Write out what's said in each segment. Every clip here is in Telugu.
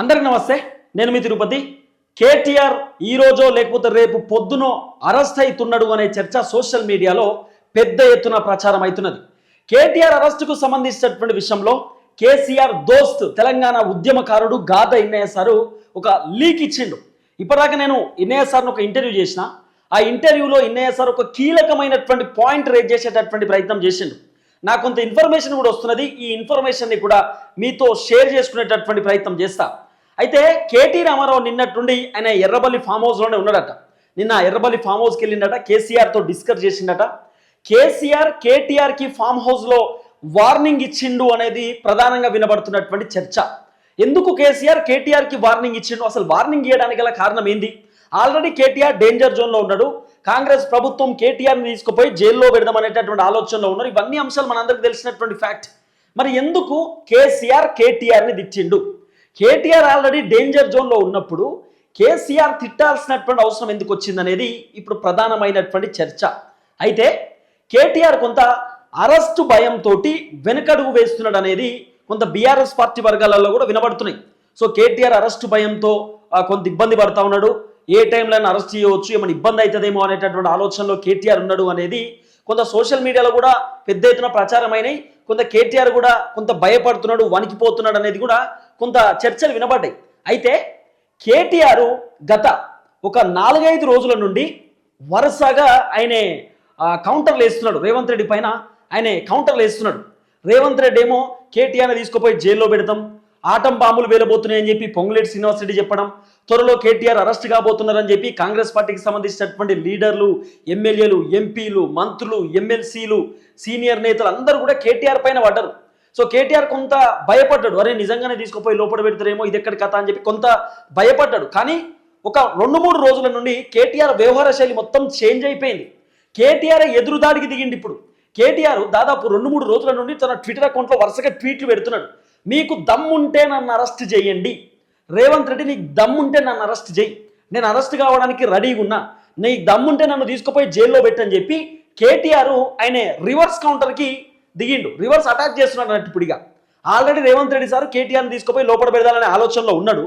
అందరికి నమస్తే నేను మీ తిరుపతి. కేటీఆర్ ఈ రోజో లేకపోతే రేపు పొద్దునో అరెస్ట్ అవుతున్నాడు అనే చర్చ సోషల్ మీడియాలో పెద్ద ఎత్తున ప్రచారం అవుతున్నది. కేటీఆర్ అరెస్టుకు సంబంధించినటువంటి విషయంలో కేసీఆర్ దోస్త్ తెలంగాణ ఉద్యమకారుడు గాథ ఇన్నయ్య సారు ఒక లీక్ ఇచ్చిండు. ఇప్పటిదాకా నేను ఇన్నయ్య సార్ను ఒక ఇంటర్వ్యూ చేసిన. ఆ ఇంటర్వ్యూలో ఇన్నయ్య సార్ ఒక కీలకమైనటువంటి పాయింట్ రేజ్ చేసేటటువంటి ప్రయత్నం చేసిండు. నాకు కొంత ఇన్ఫర్మేషన్ కూడా వస్తున్నది. ఈ ఇన్ఫర్మేషన్ని కూడా మీతో షేర్ చేసుకునేటటువంటి ప్రయత్నం చేస్తా. అయితే కేటీ రామారావు నిన్నట్టుండి ఆయన ఎర్రబల్లి ఫామ్ హౌస్లోనే ఉన్నాడట. నిన్న ఎర్రబల్లి ఫామ్ హౌస్కి వెళ్ళిండట కేసీఆర్తో డిస్కస్ చేసిండట. కేసీఆర్ కేటీఆర్కి ఫామ్ హౌస్లో వార్నింగ్ ఇచ్చిండు అనేది ప్రధానంగా వినబడుతున్నటువంటి చర్చ. ఎందుకు కేసీఆర్ కేటీఆర్కి వార్నింగ్ ఇచ్చిండు? అసలు వార్నింగ్ ఇవ్వడానికి గల కారణం ఏంది? ఆల్రెడీ కేటీఆర్ డేంజర్ జోన్లో ఉన్నాడు. కాంగ్రెస్ ప్రభుత్వం కేటీఆర్ని తీసుకుపోయి జైల్లో పెడదామనేటటువంటి ఆలోచనలో ఉన్నారు. ఇవన్నీ అంశాలు మనందరికి తెలిసినటువంటి ఫ్యాక్ట్. మరి ఎందుకు కేసీఆర్ కేటీఆర్ని దిచ్చిండు కేటీఆర్ ఆల్రెడీ డేంజర్ జోన్లో ఉన్నప్పుడు కేసీఆర్ తిట్టాల్సినటువంటి అవసరం ఎందుకు వచ్చిందనేది ఇప్పుడు ప్రధానమైనటువంటి చర్చ. అయితే కేటీఆర్ కొంత అరెస్టు భయంతో వెనుకడుగు వేస్తున్నాడు అనేది కొంత బీఆర్ఎస్ పార్టీ వర్గాలలో కూడా వినబడుతున్నాయి. సో కేటీఆర్ అరెస్టు భయంతో కొంత ఇబ్బంది పడతా ఉన్నాడు. ఏ టైంలో అరెస్ట్ చేయవచ్చు ఏమైనా ఇబ్బంది అవుతుందేమో అనేటటువంటి ఆలోచనలో కేటీఆర్ ఉన్నాడు అనేది కొంత సోషల్ మీడియాలో కూడా పెద్ద ఎత్తున ప్రచారమైనాయి. కొంత కేటీఆర్ కూడా కొంత భయపడుతున్నాడు వణికిపోతున్నాడు అనేది కూడా కొంత చర్చలు వినబడ్డాయి. అయితే కేటీఆర్ గత ఒక నాలుగైదు రోజుల నుండి వరుసగా ఆయన కౌంటర్లు వేస్తున్నాడు. రేవంత్ రెడ్డి పైన ఆయన కౌంటర్లు వేస్తున్నాడు. రేవంత్ రెడ్డి ఏమో కేటీఆర్ని తీసుకుపోయి జైల్లో పెడతాం ఆటం బాంబులు వేలబోతున్నాయని చెప్పి పొంగులేటి శ్రీనివాస్ రెడ్డి చెప్పడం త్వరలో కేటీఆర్ అరెస్ట్ కాబోతున్నారని చెప్పి కాంగ్రెస్ పార్టీకి సంబంధించినటువంటి లీడర్లు ఎమ్మెల్యేలు ఎంపీలు మంత్రులు ఎమ్మెల్సీలు సీనియర్ నేతలు అందరూ కూడా కేటీఆర్ పైన పడ్డరు. సో కేటీఆర్ కొంత భయపడ్డాడు. అరే నిజంగానే తీసుకుపోయి లోపల పెడతారేమో ఇది ఎక్కడ కథ అని చెప్పి కొంత భయపడ్డాడు. కానీ ఒక రెండు మూడు రోజుల నుండి కేటీఆర్ వ్యవహార శైలి మొత్తం చేంజ్ అయిపోయింది. కేటీఆర్ ఎదురుదాడికి దిగిండి ఇప్పుడు. కేటీఆర్ దాదాపు రెండు మూడు రోజుల నుండి తన ట్విట్టర్ అకౌంట్లో వరుసగా ట్వీట్లు పెడుతున్నాడు. మీకు దమ్ముంటే నన్ను అరెస్ట్ చేయండి. రేవంత్ రెడ్డి నీకు దమ్ముంటే నన్ను అరెస్ట్ చేయి. నేను అరెస్ట్ కావడానికి రెడీగా ఉన్నా. నీకు దమ్ముంటే నన్ను తీసుకుపోయి జైల్లో పెట్టని చెప్పి కేటీఆర్ ఆయన రివర్స్ కౌంటర్కి దిగిండు. రివర్స్ అటాక్ చేస్తున్నాడు అన్నట్టు ఇప్పుడుగా ఆల్రెడీ రేవంత్ రెడ్డి సార్ కేటీఆర్ని తీసుకుపోయి లోపల పెడదాలనే ఆలోచనలో ఉన్నాడు.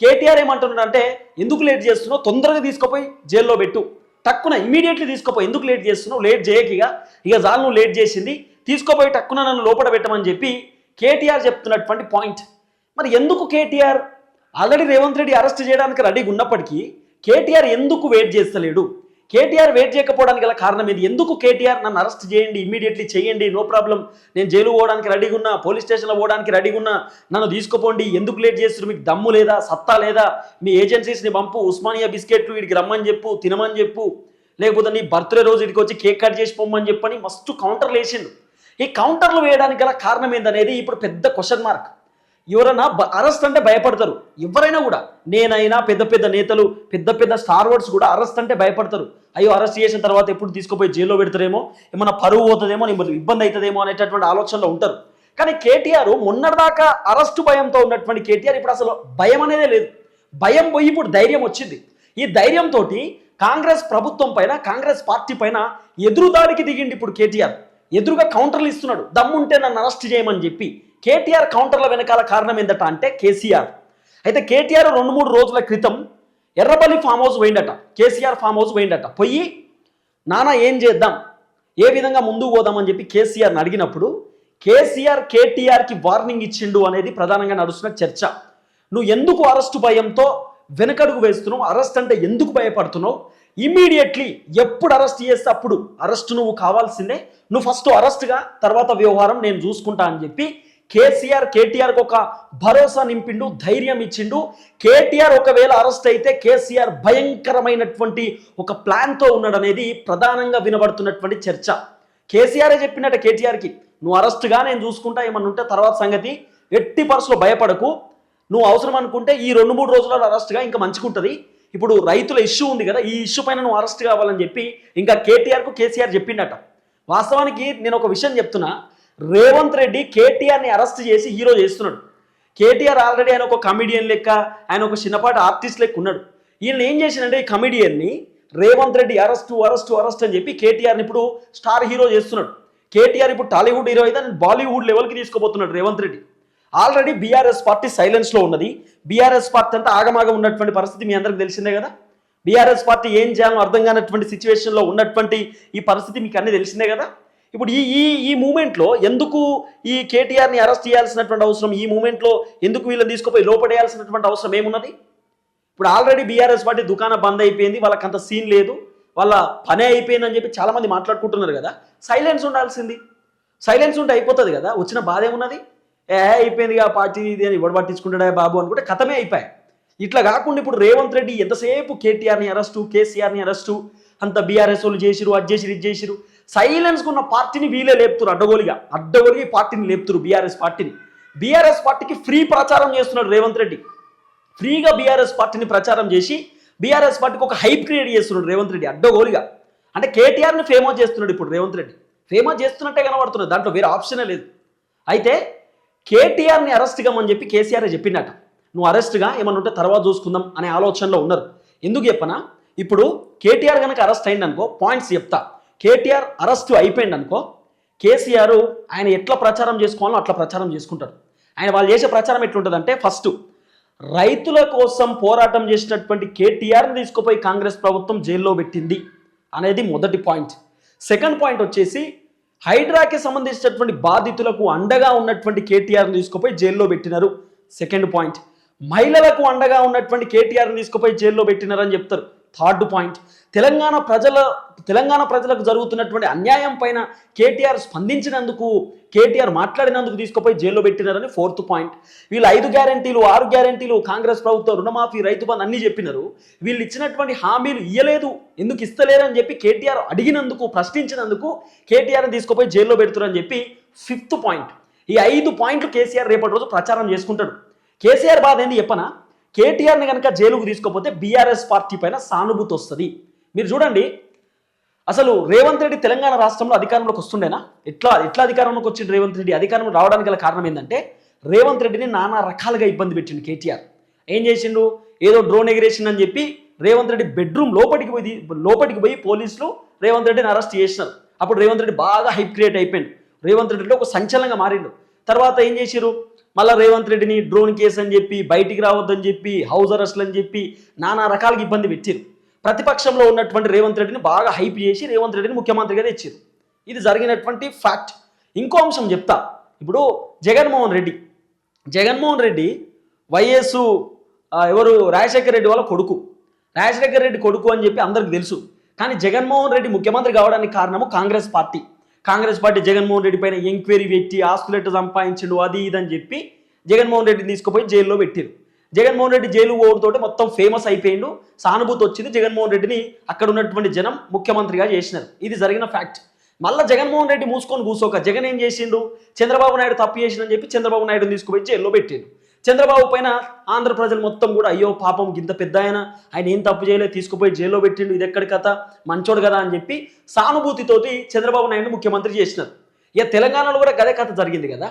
కేటీఆర్ ఏమంటున్నాడు అంటే ఎందుకు లేట్ చేస్తున్నావు? తొందరగా తీసుకుపోయి జైల్లో పెట్టు. టక్కున ఇమీడియట్లీ తీసుకుపోయి ఎందుకు లేట్ చేస్తున్నావు? లేట్ చేయకిగా ఇక. జాలు నువ్వు లేట్ చేసింది. తీసుకుపోయి టక్కున నన్ను లోపల పెట్టమని చెప్పి కేటీఆర్ చెప్తున్నటువంటి పాయింట్ మరి ఎందుకు కేటీఆర్? ఆల్రెడీ రేవంత్ రెడ్డి అరెస్ట్ చేయడానికి రెడీగా ఉన్నప్పటికీ కేటీఆర్ ఎందుకు వెయిట్ చేస్తలేడు? కేటీఆర్ వెయిట్ చేయకపోవడానికి గల కారణం ఇది. ఎందుకు కేటీఆర్ నన్ను అరెస్ట్ చేయండి ఇమీడియట్లీ చేయండి నో ప్రాబ్లం నేను జైలు పోవడానికి రెడీగా ఉన్నా పోలీస్ స్టేషన్లో పోవడానికి రెడీగా ఉన్నా నన్ను తీసుకుపోండి. ఎందుకు లేట్ చేస్తారు మీకు దమ్ము లేదా? సత్తా లేదా? మీ ఏజెన్సీస్ని పంపు. ఉస్మానియా బిస్కెట్లు వీడికి రమ్మని చెప్పు తినమని చెప్పు. లేకపోతే నీ బర్త్డే రోజు ఇక్కడికి వచ్చి కేక్ కట్ చేసి పొమ్మని చెప్పని మస్తు కౌంటర్లు వేసిండు ఈ కౌంటర్లు వేయడానికి గల కారణం ఏందనేది ఇప్పుడు పెద్ద క్వశ్చన్ మార్క్ ఎవరైనా అరెస్ట్ అంటే భయపడతారు. ఎవరైనా కూడా నేనైనా పెద్ద పెద్ద నేతలు పెద్ద పెద్ద స్టార్ వర్డ్స్ కూడా అరెస్ట్ అంటే భయపడతారు. అయ్యో అరెస్ట్ చేసిన తర్వాత ఎప్పుడు తీసుకుపోయి జైల్లో పెడతారేమో ఏమైనా పరువు పోతుందేమో ఇబ్బంది అవుతుందేమో అనేటటువంటి ఆలోచనలో ఉంటారు. కానీ కేటీఆర్ మొన్నటిదాకా అరెస్టు భయంతో ఉన్నటువంటి కేటీఆర్ ఇప్పుడు అసలు భయం అనేదే లేదు. భయం పోయి ఇప్పుడు ధైర్యం వచ్చింది. ఈ ధైర్యంతో కాంగ్రెస్ ప్రభుత్వం పైన కాంగ్రెస్ పార్టీ పైన ఎదురుదాడికి దిగిండి ఇప్పుడు కేటీఆర్. ఎదురుగా కౌంటర్లు ఇస్తున్నాడు. దమ్ముంటే నన్ను అరెస్ట్ చేయమని చెప్పి కేటీఆర్ కౌంటర్ల వెనకాల కారణం ఏందట అంటే కేసీఆర్. అయితే కేటీఆర్ రెండు మూడు రోజుల క్రితం ఎర్రబల్లి ఫామ్ హౌస్ పోయిందట. కేసీఆర్ ఫామ్ హౌస్ పోయిందట. పోయి నానా ఏం చేద్దాం? ఏ విధంగా ముందుకు పోదామని చెప్పి కేసీఆర్ని అడిగినప్పుడు కేసీఆర్ కేటీఆర్కి వార్నింగ్ ఇచ్చిండు అనేది ప్రధానంగా నడుస్తున్న చర్చ. నువ్వు ఎందుకు అరెస్టు భయంతో వెనకడుగు వేస్తున్నావు? అరెస్ట్ అంటే ఎందుకు భయపడుతున్నావు? ఇమీడియట్లీ ఎప్పుడు అరెస్ట్ చేస్తే అప్పుడు అరెస్ట్ నువ్వు కావాల్సిందే. నువ్వు ఫస్ట్ అరెస్ట్గా తర్వాత వ్యవహారం నేను చూసుకుంటా అని చెప్పి కేసీఆర్ కేటీఆర్కి ఒక భరోసా నింపిండు ధైర్యం ఇచ్చిండు. కేటీఆర్ ఒకవేళ అరెస్ట్ అయితే కేసీఆర్ భయంకరమైనటువంటి ఒక ప్లాన్తో ఉన్నాడనేది ప్రధానంగా వినబడుతున్నటువంటి చర్చ. కేసీఆరే చెప్పినట్ట కేటీఆర్కి నువ్వు అరెస్ట్గా నేను చూసుకుంటా ఏమన్నా ఉంటే తర్వాత సంగతి. ఎట్టి పర్సులో భయపడకు. నువ్వు అవసరం అనుకుంటే ఈ రెండు మూడు రోజులలో అరెస్ట్గా ఇంకా మంచుకుంటుంది ఇప్పుడు రైతుల ఇష్యూ ఉంది కదా ఈ ఇష్యూ పైన నువ్వు అరెస్ట్ కావాలని చెప్పి ఇంకా కేటీఆర్కు కేసీఆర్ చెప్పిండట వాస్తవానికి నేను ఒక విషయం చెప్తున్నా. రేవంత్ రెడ్డి కేటీఆర్ని అరెస్ట్ చేసి హీరో చేస్తున్నాడు. కేటీఆర్ ఆల్రెడీ ఆయన ఒక కమిడియన్ లెక్క ఆయన ఒక చిన్నపాటి ఆర్టిస్ట్ లెక్క ఉన్నాడు. ఈయన ఏం చేసిందంటే ఈ కమిడియన్ని Revanth Reddy arrest arrest arrest అని చెప్పి కేటీఆర్ని ఇప్పుడు స్టార్ హీరో చేస్తున్నాడు. కేటీఆర్ ఇప్పుడు టాలీవుడ్ హీరో అయితే బాలీవుడ్ లెవెల్కి తీసుకోబోతున్నాడు Revanth Reddy. Already BRS party సైలెన్స్లో ఉన్నది. బీఆర్ఎస్ పార్టీ అంతా ఆగమాగం ఉన్నటువంటి పరిస్థితి మీ అందరికి తెలిసిందే కదా? బీఆర్ఎస్ పార్టీ ఏం చేయాలో అర్థం కానటువంటి సిచ్యువేషన్లో ఉన్నటువంటి ఈ పరిస్థితి మీకు అన్నీ తెలిసిందే కదా? ఇప్పుడు ఈ ఈ ఈ మూమెంట్లో ఎందుకు ఈ కేటీఆర్ని అరెస్ట్ చేయాల్సినటువంటి అవసరం? ఈ మూమెంట్లో ఎందుకు వీళ్ళని తీసుకుపోయి లోపడేయాల్సినటువంటి అవసరం ఏమున్నది? ఇప్పుడు ఆల్రెడీ బీఆర్ఎస్ పార్టీ దుకాణం బంద్ అయిపోయింది వాళ్ళకి అంత సీన్ లేదు వాళ్ళ పనే అయిపోయిందని చెప్పి చాలామంది మాట్లాడుకుంటున్నారు కదా. సైలెన్స్ ఉండాల్సింది. సైలెన్స్ ఉంటే అయిపోతుంది కదా. వచ్చిన బాధ ఏమున్నది? ఏ అయిపోయిందిగా పార్టీ ఇది అని ఎవడు పట్టించుకుంటాడా బాబు అనుకుంటే కథమే అయిపోయాయి. ఇట్లా కాకుండా ఇప్పుడు రేవంత్ రెడ్డి ఎంతసేపు కేటీఆర్ని అరెస్టు కేసీఆర్ని అరెస్టు అంత బీఆర్ఎస్ వాళ్ళు చేసిరు అది చేసిరు ఇది చేసిరు సైలెన్స్గా ఉన్న పార్టీని వీలే లేపుతురు అడ్డగోలిగా. అడ్డగోలిగా ఈ పార్టీని లేపుతురు బీఆర్ఎస్ పార్టీని. బీఆర్ఎస్ పార్టీకి ఫ్రీ ప్రచారం చేస్తున్నాడు రేవంత్ రెడ్డి. ఫ్రీగా బీఆర్ఎస్ పార్టీని ప్రచారం చేసి బీఆర్ఎస్ పార్టీకి ఒక హైప్ క్రియేట్ చేస్తున్నాడు రేవంత్ రెడ్డి అడ్డగోలిగా. అంటే కేటీఆర్ని ఫేమస్ చేస్తున్నాడు ఇప్పుడు రేవంత్ రెడ్డి. ఫేమస్ చేస్తున్నట్టే కనబడుతున్నది దాంట్లో వేరే ఆప్షనే లేదు. అయితే కేటీఆర్ని అరెస్ట్ కమ్మని చెప్పి కేసీఆర్ చెప్పిండట. నువ్వు అరెస్ట్గా ఏమన్నా ఉంటే తర్వాత చూసుకుందాం అనే ఆలోచనలో ఉన్నారు. ఎందుకు చెప్పనా? ఇప్పుడు కేటీఆర్ కనుక అరెస్ట్ అయిందనుకో పాయింట్స్ చెప్తా. కేటీఆర్ అరెస్ట్ అయిపోయింది అనుకో కేసీఆర్ ఆయన ఎట్లా ప్రచారం చేసుకోవాలో అట్లా ప్రచారం చేసుకుంటారు ఆయన వాళ్ళు చేసే ప్రచారం ఎట్లుంటుందంటే ఫస్ట్ రైతుల కోసం పోరాటం చేసినటువంటి కేటీఆర్ని తీసుకుపోయి కాంగ్రెస్ ప్రభుత్వం జైల్లో పెట్టింది అనేది మొదటి పాయింట్. సెకండ్ పాయింట్ వచ్చేసి హైడ్రాకి సంబంధించినటువంటి బాధితులకు అండగా ఉన్నటువంటి కేటీఆర్ని తీసుకుపోయి జైల్లో పెట్టినారు. సెకండ్ పాయింట్ మహిళలకు అండగా ఉన్నటువంటి కేటీఆర్ని తీసుకుపోయి జైల్లో పెట్టినారని చెప్తారు. Third point. తెలంగాణ ప్రజల తెలంగాణ ప్రజలకు జరుగుతున్నటువంటి అన్యాయం పైన కేటీఆర్ స్పందించినందుకు కేటీఆర్ మాట్లాడినందుకు తీసుకుపోయి జైల్లో పెట్టినారని ఫోర్త్ పాయింట్. వీళ్ళు ఐదు గ్యారంటీలు ఆరు గ్యారంటీలు కాంగ్రెస్ ప్రభుత్వం రుణమాఫీ రైతు బంధు అన్ని చెప్పినారు. వీళ్ళు ఇచ్చినటువంటి హామీలు ఇయ్యలేదు ఎందుకు ఇస్తలేరని చెప్పి కేటీఆర్ అడిగినందుకు ప్రశ్నించినందుకు కేటీఆర్ని తీసుకుపోయి జైల్లో పెడుతున్నారని చెప్పి ఫిఫ్త్ పాయింట్. ఈ ఐదు పాయింట్లు కేసీఆర్ రేపటి రోజు ప్రచారం చేసుకుంటాడు. కేసీఆర్ బాధ ఏంది చెప్పనా? కేటీఆర్ని కనుక జైలుకు తీసుకోపోతే బీఆర్ఎస్ పార్టీ పైన సానుభూతి వస్తుంది. మీరు చూడండి అసలు రేవంత్ రెడ్డి తెలంగాణ రాష్ట్రంలో అధికారంలోకి వస్తుండేనా? ఎట్లా ఎట్లా అధికారంలోకి వచ్చింది రేవంత్ రెడ్డి? అధికారంలో రావడానికి గల కారణం ఏంటంటే రేవంత్ రెడ్డిని నానా రకాలుగా ఇబ్బంది పెట్టిండు కేటీఆర్. ఏం చేసిండు? ఏదో డ్రోన్ ఎగిరేసిండు అని చెప్పి రేవంత్ రెడ్డి బెడ్రూమ్ లోపలికి పోయి లోపలికి పోయి పోలీసులు రేవంత్ రెడ్డిని అరెస్ట్ చేసినారు. అప్పుడు రేవంత్ రెడ్డి బాగా హైప్ క్రియేట్ అయిపోయింది రేవంత్ రెడ్డిలో ఒక సంచలనంగా మారిండు. తర్వాత ఏం చేసిరు మళ్ళీ రేవంత్ రెడ్డిని డ్రోన్ కేసు అని చెప్పి బయటికి రావద్దని చెప్పి హౌస్ అరెస్ట్లు అని చెప్పి నానా రకాలకి ఇబ్బంది పెట్టారు. ప్రతిపక్షంలో ఉన్నటువంటి రేవంత్ రెడ్డిని బాగా హైప్ చేసి రేవంత్ రెడ్డిని ముఖ్యమంత్రిగా తెచ్చారు. ఇది జరిగినటువంటి ఫ్యాక్ట్. ఇంకో అంశం చెప్తా. ఇప్పుడు జగన్మోహన్ రెడ్డి. జగన్మోహన్ రెడ్డి వైఎస్ ఎవరు? రాజశేఖర రెడ్డి వాళ్ళ కొడుకు. రాజశేఖర రెడ్డి కొడుకు అని చెప్పి అందరికి తెలుసు. కానీ జగన్మోహన్ రెడ్డి ముఖ్యమంత్రి కావడానికి కారణము Congress party. Congress party Jaganmohan Reddy పైన ఎంక్వైరీ పెట్టి ఆస్తులు ఎట్టు సంపాదించిండు అది ఇది అని చెప్పి జగన్మోహన్ రెడ్డిని తీసుకుపోయి జైల్లో పెట్టారు జగన్మోహన్ రెడ్డి జైలు ఓడుతోటి మొత్తం ఫేమస్ అయిపోయిండు. సానుభూతి వచ్చింది జగన్మోహన్ రెడ్డిని అక్కడ ఉన్నటువంటి జనం ముఖ్యమంత్రిగా చేసినారు. ఇది జరిగిన ఫ్యాక్ట్ మళ్ళీ జగన్మోహన్ రెడ్డి మూసుకొని కూసోక జగన్ ఏం చేసిండు? చంద్రబాబు నాయుడు తప్పు చేసిండని చెప్పి చంద్రబాబు నాయుడుని తీసుకుపోయి జైల్లో పెట్టిండు. చంద్రబాబు పైన ఆంధ్ర ప్రజలు మొత్తం కూడా అయ్యో పాపం ఇంత పెద్ద ఆయన ఆయన ఏం తప్పు చేయలేదు తీసుకుపోయి జైల్లో పెట్టిండు ఇది ఎక్కడి కథ మంచోడు కదా అని చెప్పి సానుభూతితోటి చంద్రబాబు నాయుడు ముఖ్యమంత్రి చేసినారు. ఇక తెలంగాణలో కూడా గదే కథ జరిగింది కదా.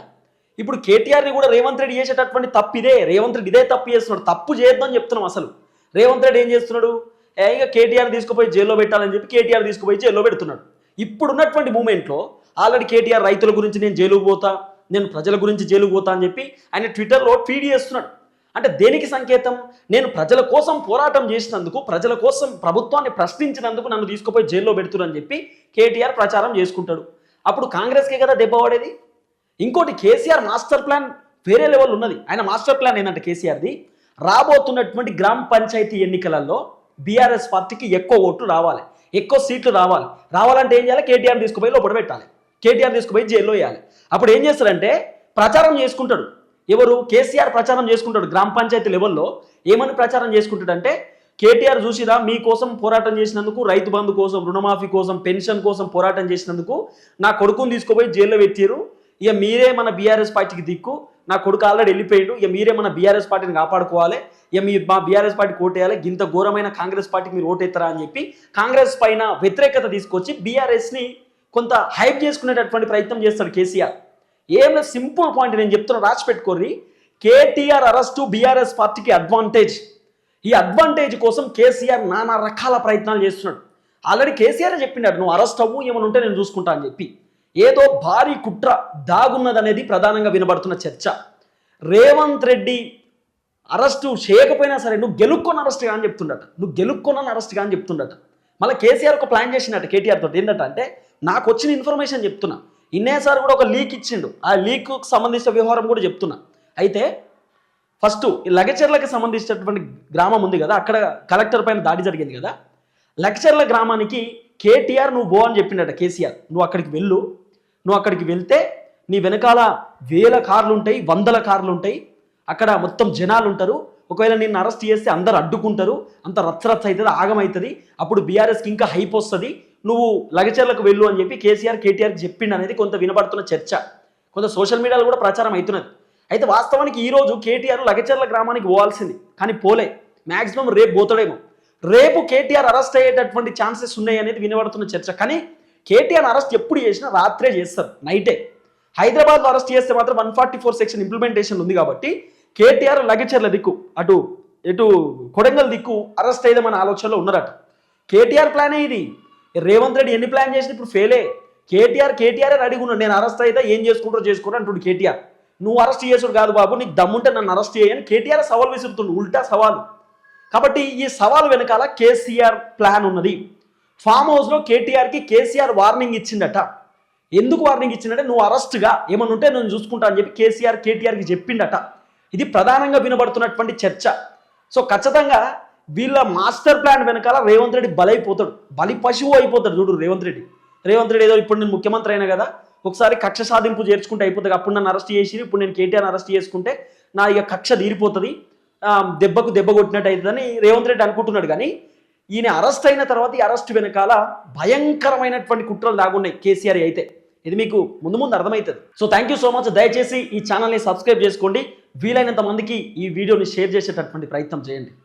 ఇప్పుడు కేటీఆర్ని కూడా రేవంత్ రెడ్డి చేసేటటువంటి తప్పు ఇదే రేవంత్ రెడ్డి ఇదే తప్పు చేస్తున్నాడు తప్పు చేయొద్దని చెప్తున్నాం అసలు. రేవంత్ రెడ్డి ఏం చేస్తున్నాడు? ఏ ఇక కేటీఆర్ తీసుకుపోయి జైల్లో పెట్టాలని చెప్పి కేటీఆర్ తీసుకుపోయి జైల్లో పెడుతున్నాడు. ఇప్పుడున్నటువంటి మూమెంట్లో ఆల్రెడీ కేటీఆర్ రైతుల గురించి నేను జైలుకు పోతా నేను ప్రజల గురించి జైలుకు పోతా అని చెప్పి ఆయన ట్విట్టర్లో ట్వీట్ చేస్తున్నాడు. అంటే దేనికి సంకేతం? నేను ప్రజల కోసం పోరాటం చేసినందుకు ప్రజల కోసం ప్రభుత్వాన్ని ప్రశ్నించినందుకు నన్ను తీసుకుపోయి జైల్లో పెడుతున్నారని చెప్పి కేటీఆర్ ప్రచారం చేసుకుంటాడు. అప్పుడు కాంగ్రెస్కే కదా దెబ్బ పడేది? ఇంకోటి కేసీఆర్ మాస్టర్ ప్లాన్ వేరే లెవెల్ ఉన్నది. ఆయన మాస్టర్ ప్లాన్ ఏంటంటే కేసీఆర్ది రాబోతున్నటువంటి గ్రామ పంచాయతీ ఎన్నికలలో బీఆర్ఎస్ పార్టీకి ఎక్కువ ఓట్లు రావాలి ఎక్కువ సీట్లు రావాలి. రావాలంటే ఏం చేయాలి? కేటీఆర్ తీసుకుపోయి లోపల పెట్టాలి. కేటీఆర్ తీసుకుపోయి జైల్లో వేయాలి. అప్పుడు ఏం చేస్తారంటే ప్రచారం చేసుకుంటాడు. ఎవరు? కేసీఆర్ ప్రచారం చేసుకుంటాడు గ్రామ పంచాయతీ లెవెల్లో. ఏమని ప్రచారం చేసుకుంటాడంటే కేటీఆర్ చూసిరా మీకోసం పోరాటం చేసినందుకు రైతు బంధు కోసం రుణమాఫీ కోసం పెన్షన్ కోసం పోరాటం చేసినందుకు నా కొడుకుని తీసుకుపోయి జైల్లో పెట్టారు. ఇక మీరే మన బీఆర్ఎస్ పార్టీకి దిక్కు. నా కొడుకు ఆల్రెడీ వెళ్ళిపోయిండు. ఇక మీరే మన బీఆర్ఎస్ పార్టీని కాపాడుకోవాలి. ఇక మీ మా బీఆర్ఎస్ పార్టీకి ఓటేయాలి ఇంత ఘోరమైన కాంగ్రెస్ పార్టీకి మీరు ఓటేస్తారా అని చెప్పి కాంగ్రెస్ పైన వ్యతిరేకత తీసుకొచ్చి బీఆర్ఎస్ని కొంత హైప్ చేసుకునేటటువంటి ప్రయత్నం చేస్తాడు కేసీఆర్. ఏం సింపుల్ పాయింట్ నేను చెప్తున్నా రాసి పెట్టుకోర్రి. కేటీఆర్ అరెస్టు బీఆర్ఎస్ పార్టీకి అడ్వాంటేజ్ ఈ అడ్వాంటేజ్ కోసం కేసీఆర్ నానా రకాల ప్రయత్నాలు చేస్తున్నాడు. ఆల్రెడీ కేసీఆర్ చెప్పినాడు నువ్వు అరెస్ట్ అవ్వు ఏమైనా ఉంటే నేను చూసుకుంటా అని చెప్పి. ఏదో భారీ కుట్ర దాగున్నదనేది ప్రధానంగా వినబడుతున్న చర్చ. రేవంత్ రెడ్డి అరెస్టు చేయకపోయినా సరే నువ్వు గెలుక్కొని అరెస్ట్ కానీ చెప్తుండట. నువ్వు గెలుక్కొనని అరెస్ట్ కానీ చెప్తుండట. మళ్ళీ కేసీఆర్ ఒక ప్లాన్ చేసినట్టు కేటీఆర్ తోటి. ఏంటంటే నాకు వచ్చిన ఇన్ఫర్మేషన్ చెప్తున్నా. ఇన్నేసారి కూడా ఒక లీక్ ఇచ్చిండు. ఆ లీక్ సంబంధించిన వ్యవహారం కూడా చెప్తున్నా. అయితే ఫస్ట్ ఈ లగచర్లకు సంబంధించినటువంటి గ్రామం ఉంది కదా అక్కడ కలెక్టర్ పైన దాడి జరిగింది కదా లగచర్ల గ్రామానికి కేటీఆర్ నువ్వు బో అని చెప్పిండట కేసీఆర్. నువ్వు అక్కడికి వెళ్ళు. నువ్వు అక్కడికి వెళ్తే నీ వెనకాల వేల కార్లు ఉంటాయి వందల కార్లు ఉంటాయి అక్కడ మొత్తం జనాలు ఉంటారు ఒకవేళ నిన్ను అరెస్ట్ చేస్తే అందరు అడ్డుకుంటారు. అంత రచ్చరచ్చ అవుతుంది ఆగమవుతుంది అప్పుడు బీఆర్ఎస్కి ఇంకా హైప్ వస్తుంది. నువ్వు లగచర్లకు వెళ్ళు అని చెప్పి కేసీఆర్ కేటీఆర్కి చెప్పిండు అనేది కొంత వినపడుతున్న చర్చ. కొంత సోషల్ మీడియాలో కూడా ప్రచారం అవుతున్నది. అయితే వాస్తవానికి ఈరోజు కేటీఆర్ లగచర్ల గ్రామానికి పోవాల్సింది కానీ పోలే. మ్యాక్సిమం రేపు పోతాడేమో. రేపు కేటీఆర్ అరెస్ట్ అయ్యేటటువంటి ఛాన్సెస్ ఉన్నాయి అనేది వినబడుతున్న చర్చ. కానీ కేటీఆర్ అరెస్ట్ ఎప్పుడు చేసినా రాత్రే చేస్తారు నైటే. హైదరాబాద్లో అరెస్ట్ చేస్తే మాత్రం one forty four section implementation ఉంది కాబట్టి కేటీఆర్ లగచర్ల దిక్కు అటు ఇటు కొడంగల్ దిక్కు అరెస్ట్ అయ్యేదమనే ఆలోచనలో ఉన్నారట. కేటీఆర్ ప్లానే ఇది. రేవంత్ రెడ్డి ఎన్ని ప్లాన్ చేసిన ఇప్పుడు ఫెయిలే కేటీఆర్ కేటీఆర్ రెడీగా ఉన్నాడు. నేను అరెస్ట్ అయితే ఏం చేసుకుంటారో చేసుకుంటా అంటుడు కేటీఆర్. నువ్వు అరెస్ట్ చేసుడు కాదు బాబు నీకు దమ్ముంటే నన్ను అరెస్ట్ చేయని కేటీఆర్ సవాల్ విసురుతుండు ఉల్టా సవాలు. కాబట్టి ఈ సవాల్ వెనకాల కేసీఆర్ ప్లాన్ ఉన్నది. ఫామ్ హౌస్లో కేటీఆర్కి కేసీఆర్ వార్నింగ్ ఇచ్చిండట ఎందుకు వార్నింగ్ ఇచ్చిందంటే నువ్వు అరెస్ట్గా ఏమన్నా ఉంటే నేను చూసుకుంటా అని చెప్పి కేసీఆర్ కేటీఆర్కి చెప్పిండట. ఇది ప్రధానంగా వినబడుతున్నటువంటి చర్చ. సో ఖచ్చితంగా వీళ్ళ మాస్టర్ ప్లాన్ వెనకాల రేవంత్ రెడ్డి బలైపోతాడు. బలి పశువు అయిపోతాడు చూడు రేవంత్ రెడ్డి. రేవంత్ రెడ్డి ఏదో ఇప్పుడు నేను ముఖ్యమంత్రి అయినా కదా ఒకసారి కక్ష సాధింపు చేర్చుకుంటే అయిపోతుంది. అప్పుడు నన్ను అరెస్ట్ చేసి ఇప్పుడు నేను కేటీఆర్ అరెస్ట్ చేసుకుంటే నా ఇక కక్ష తీరిపోతుంది. దెబ్బకు దెబ్బ కొట్టినట్టు అవుతుందని రేవంత్ రెడ్డి అనుకుంటున్నాడు. కానీ ఈయన అరెస్ట్ అయిన తర్వాత ఈ అరెస్ట్ వెనకాల భయంకరమైనటువంటి కుట్రలు దాగున్నాయి కేసీఆర్ అయితే. ఇది మీకు ముందు ముందు అర్థమవుతుంది. So thank you so much దయచేసి ఈ ఛానల్ని సబ్స్క్రైబ్ చేసుకోండి. వీలైనంత మందికి ఈ వీడియోని షేర్ చేసేటటువంటి ప్రయత్నం చేయండి.